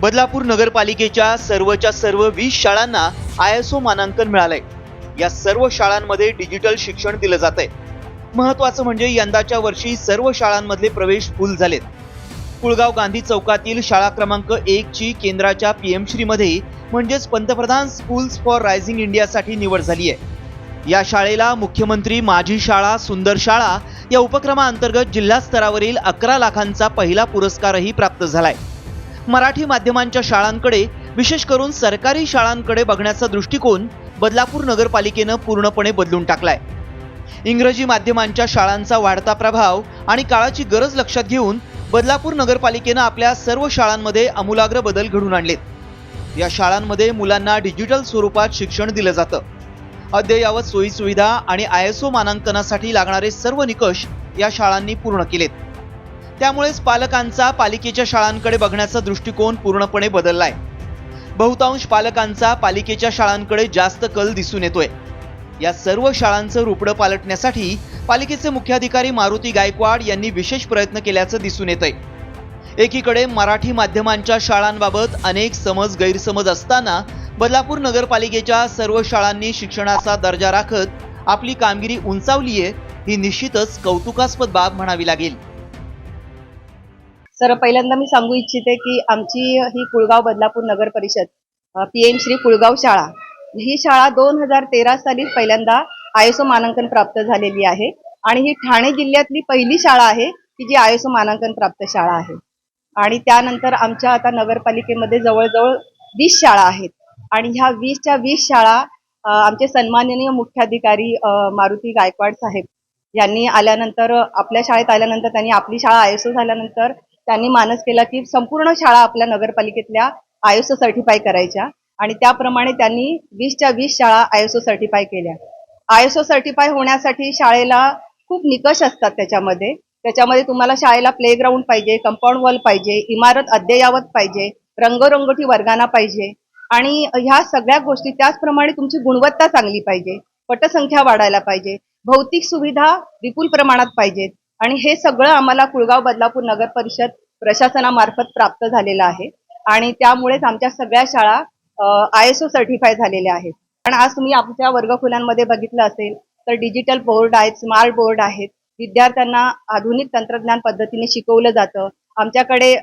बदलापूर नगरपालिकेच्या सर्वच्या सर्व वीस शाळांना आय एस ओ मानांकन मिळालंय. या सर्व शाळांमध्ये डिजिटल शिक्षण दिलं जात आहे महत्वाचं म्हणजे यंदाच्या वर्षी सर्व शाळांमधले प्रवेश फुल झालेत. कुळगाव गांधी चौकातील शाळा क्रमांक एक ची केंद्राच्या पीएम श्रीमध्ये म्हणजेच पंतप्रधान स्कूल्स फॉर रायझिंग इंडियासाठी निवड झाली आहे या शाळेला मुख्यमंत्री माझी शाळा सुंदर शाळा या उपक्रमाअंतर्गत जिल्हा स्तरावरील अकरा लाखांचा पहिला पुरस्कारही प्राप्त झालाय. मराठी माध्यमांच्या शाळांकडे विशेष करून सरकारी शाळांकडे बघण्याचा दृष्टिकोन बदलापूर नगरपालिकेनं पूर्णपणे बदलून टाकलाय. इंग्रजी माध्यमांच्या शाळांचा वाढता प्रभाव आणि काळाची गरज लक्षात घेऊन बदलापूर नगरपालिकेनं आपल्या सर्व शाळांमध्ये आमूलाग्र बदल घडून आणलेत. या शाळांमध्ये मुलांना डिजिटल स्वरूपात शिक्षण दिलं जातं. अद्ययावत सोयीसुविधा आणि आय एस ओ मानांकनासाठी लागणारे सर्व निकष या शाळांनी पूर्ण केलेत. त्यामुळेच पालकांचा पालिकेच्या शाळांकडे बघण्याचा दृष्टिकोन पूर्णपणे बदललाय. बहुतांश पालकांचा पालिकेच्या शाळांकडे जास्त कल दिसून येतोय. या सर्व शाळांचं रुपडं पालटण्यासाठी पालिकेचे मुख्याधिकारी मारुती गायकवाड यांनी विशेष प्रयत्न केल्याचं दिसून येतंय. एकीकडे मराठी माध्यमांच्या शाळांबाबत अनेक समज गैरसमज असताना बदलापूर नगरपालिकेच्या सर्व शाळांनी शिक्षणाचा दर्जा राखत आपली कामगिरी उंचावलीये ही निश्चितच कौतुकास्पद बाब म्हणावी लागेल. सर पहिल्यांदा मी सांगू इच्छिते की आमची ही कुळगाव बदलापूर नगर परिषद पी एम श्री कुळगाव शाळा ही शाळा दोन हजार तेरा साली पहिल्यांदा आयएसओ मानांकन प्राप्त झालेली आहे आणि ही ठाणे जिल्ह्यातली पहिली शाळा आहे की जी आयएसओ मानांकन प्राप्त शाळा आहे. आणि त्यानंतर आमच्या आता नगरपालिकेमध्ये जवळजवळ वीस शाळा आहेत आणि ह्या वीसच्या वीस शाळा आमचे सन्माननीय मुख्याधिकारी मारुती गायकवाड साहेब यांनी आल्यानंतर आपल्या शाळेत आल्यानंतर त्यांनी आपली शाळा आयएसओ झाल्यानंतर त्यांनी मानस केला की संपूर्ण शाळा आपल्या नगरपालिकेतल्या आय ओ सर्टिफाय करायच्या. आणि त्याप्रमाणे त्यांनी वीसच्या वीस शाळा आयोसो सर्टिफाय केल्या. आयोसो सर्टिफाय होण्यासाठी शाळेला खूप निकष असतात त्याच्यामध्ये. त्याच्यामध्ये तुम्हाला शाळेला प्लेग्राऊंड पाहिजे कंपाऊंड वॉल पाहिजे इमारत अद्ययावत पाहिजे रंगरंगोटी वर्गाना पाहिजे. आणि ह्या सगळ्या गोष्टी त्याचप्रमाणे तुमची गुणवत्ता चांगली पाहिजे. पटसंख्या वाढायला पाहिजे. भौतिक सुविधा विपुल प्रमाणात पाहिजेत. आणि हे सगळं आम्हाला कुळगाव बदलापूर नगर परिषद प्रशासनामार्फत प्राप्त झालेला आहे. आणि त्यामुळेच आमच्या सगळ्या शाळा आय एस ओ सर्टिफाय झालेल्या आहेत. पण आज तुम्ही आमच्या वर्गखोल्यांमध्ये बघितलं असेल तर डिजिटल बोर्ड आहेत स्मार्ट बोर्ड आहेत. विद्यार्थ्यांना आधुनिक तंत्रज्ञान पद्धतीने शिकवलं जातं. आमच्याकडे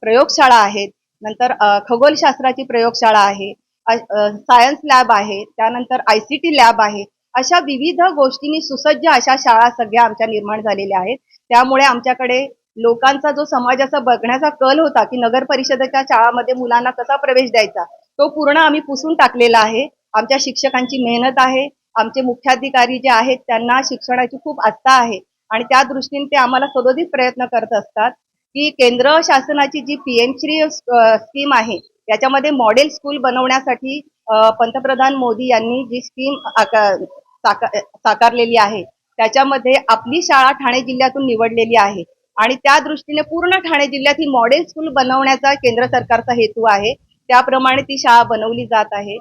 प्रयोगशाळा आहेत. नंतर खगोलशास्त्राची प्रयोगशाळा आहे. सायन्स लॅब आहे. त्यानंतर आय सी टी लॅब आहे. अशा विविध गोष्टींनी सुसज्ज अशा शाळा सगळ्या आमच्या निर्माण झालेल्या आहेत. त्यामुळे आमच्याकडे लोकांचा जो समाजाचा बघण्याचा कल होता की नगर परिषदेच्या शाळामध्ये मुलांना कसा प्रवेश द्यायचा तो पूर्ण आम्ही पुसून टाकलेला आहे. आमच्या शिक्षकांची मेहनत आहे. आमचे मुख्याधिकारी जे आहेत त्यांना शिक्षणाची खूप आस्था आहे. आणि त्या दृष्टीने ते आम्हाला सदोदित प्रयत्न करत असतात की केंद्र शासनाची जी पीएम श्री स्कीम आहे त्याच्यामध्ये मॉडेल स्कूल बनवण्यासाठी पंतप्रधान मोदी यांनी जी स्कीम साकारलेली आहे त्याच्यामध्ये आपली शाळा ठाणे जिल्ह्यातून निवडलेली आहे. आणि त्या दृष्टीने पूर्ण ठाणे जिल्ह्यात ही मॉडेल स्कूल बनवण्याचा केंद्र सरकारचा हेतू आहे. त्याप्रमाणे ती शाळा बनवली जात आहे.